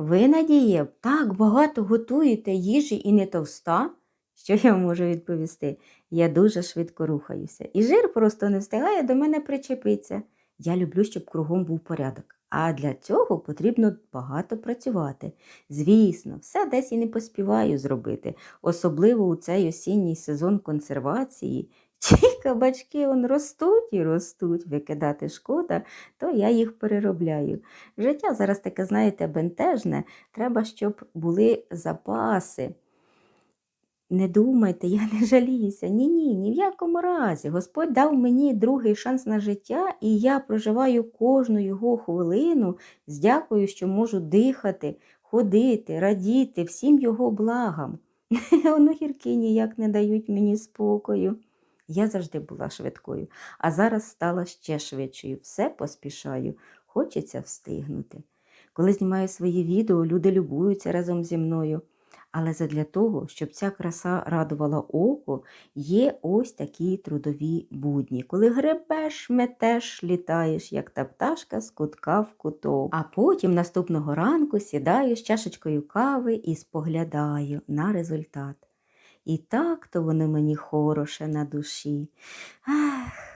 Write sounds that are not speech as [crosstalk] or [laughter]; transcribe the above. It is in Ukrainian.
Ви, Надія, так багато готуєте їжі і не товста? Що я можу відповісти? Я дуже швидко рухаюся. І жир просто не встигає до мене причепитися. Я люблю, щоб кругом був порядок. А для цього потрібно багато працювати. Звісно, все десь і не поспіваю зробити, особливо у цей осінній сезон консервації. Ті кабачки он ростуть і ростуть, викидати шкода, то я їх переробляю. Життя зараз таке, знаєте, бентежне, треба, щоб були запаси. Не думайте, я не жаліюся. Ні, ні, ні в якому разі. Господь дав мені другий шанс на життя, і я проживаю кожну його хвилину з дякою, що можу дихати, ходити, радіти всім його благам. [laughs] Воно гірки ніяк не дають мені спокою. Я завжди була швидкою, а зараз стала ще швидшою. Все поспішаю, хочеться встигнути. Коли знімаю свої відео, люди любуються разом зі мною. Але задля того, щоб ця краса радувала око, є ось такі трудові будні, коли гребеш, метеш, літаєш, як та пташка з кутка в куток. А потім наступного ранку сідаю з чашечкою кави і споглядаю на результат. І так то вони мені хороше на душі. Ах,